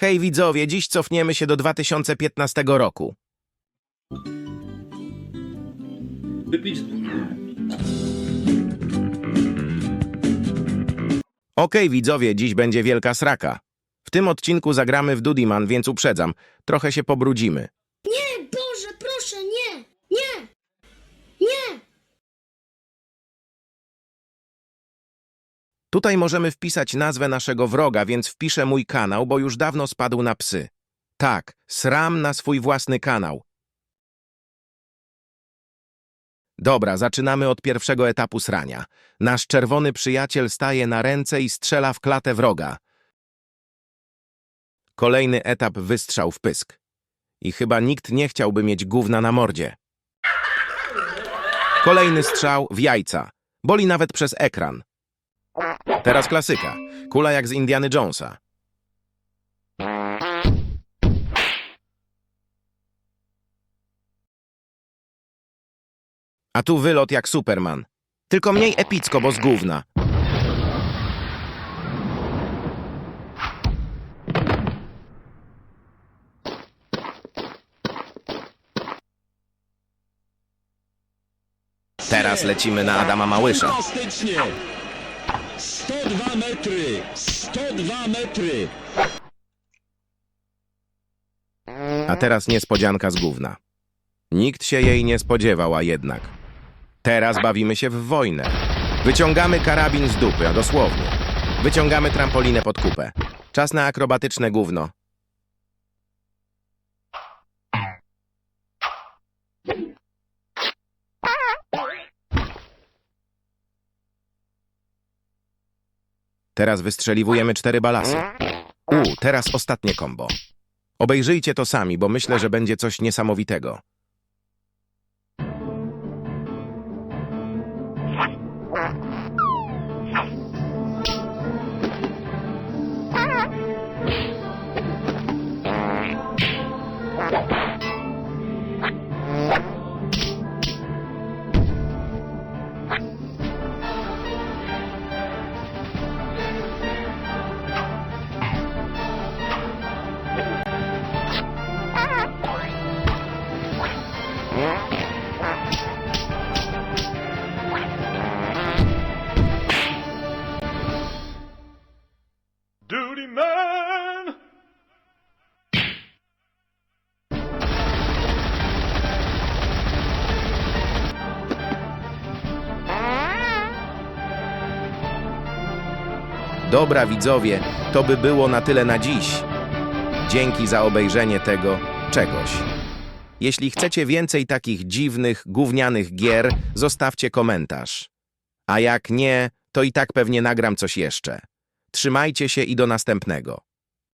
Hej widzowie, dziś cofniemy się do 2015 roku. Okej widzowie, dziś będzie wielka sraka. W tym odcinku zagramy w Dudiman, więc uprzedzam, trochę się pobrudzimy. Tutaj możemy wpisać nazwę naszego wroga, więc wpiszę mój kanał, bo już dawno spadł na psy. Tak, sram na swój własny kanał. Dobra, zaczynamy od pierwszego etapu srania. Nasz czerwony przyjaciel staje na ręce i strzela w klatę wroga. Kolejny etap wystrzał w pysk. I chyba nikt nie chciałby mieć gówna na mordzie. Kolejny strzał w jajca. Boli nawet przez ekran. Teraz klasyka. Kula jak z Indiany Jonesa. A tu wylot jak Superman. Tylko mniej epicko, bo z gówna. Teraz lecimy na Adama Małysza. 102 metry! 102 metry! A teraz niespodzianka z gówna. Nikt się jej nie spodziewał, a jednak. Teraz bawimy się w wojnę. Wyciągamy karabin z dupy, a dosłownie. Wyciągamy trampolinę pod kupę. Czas na akrobatyczne gówno. Teraz wystrzeliwujemy cztery balasy. U, teraz ostatnie kombo. Obejrzyjcie to sami, bo myślę, że będzie coś niesamowitego. Dobra, widzowie, to by było na tyle na dziś. Dzięki za obejrzenie tego czegoś. Jeśli chcecie więcej takich dziwnych, gównianych gier, zostawcie komentarz. A jak nie, to i tak pewnie nagram coś jeszcze. Trzymajcie się i do następnego.